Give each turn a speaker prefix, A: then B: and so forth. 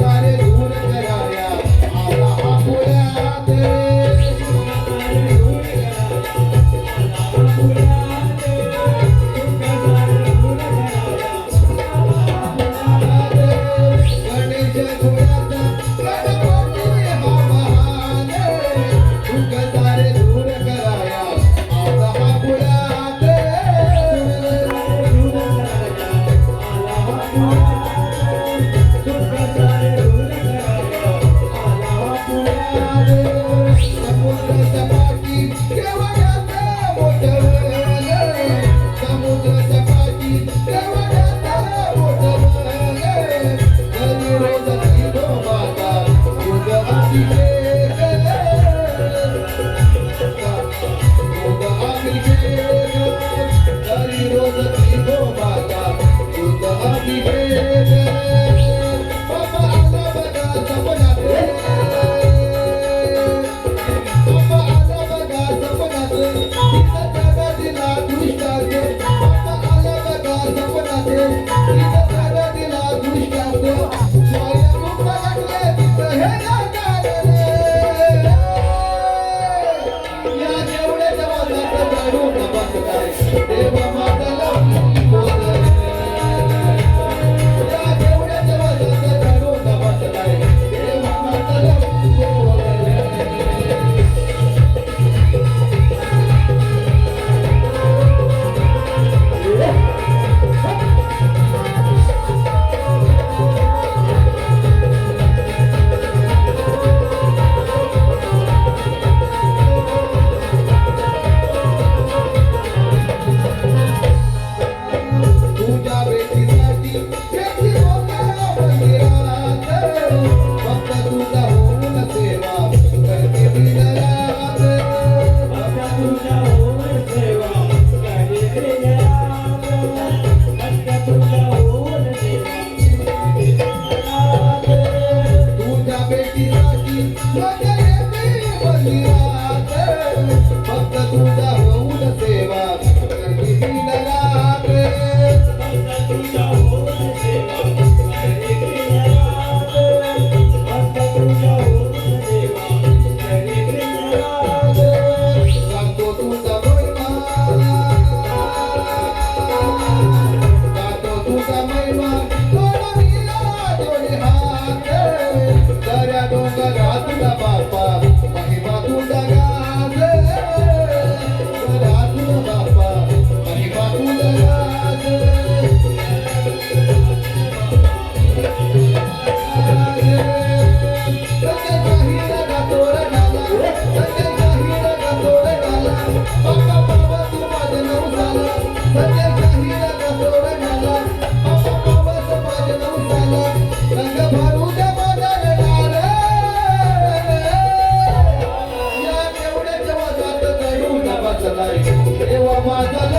A: सारे दूर करा. Deus. Mata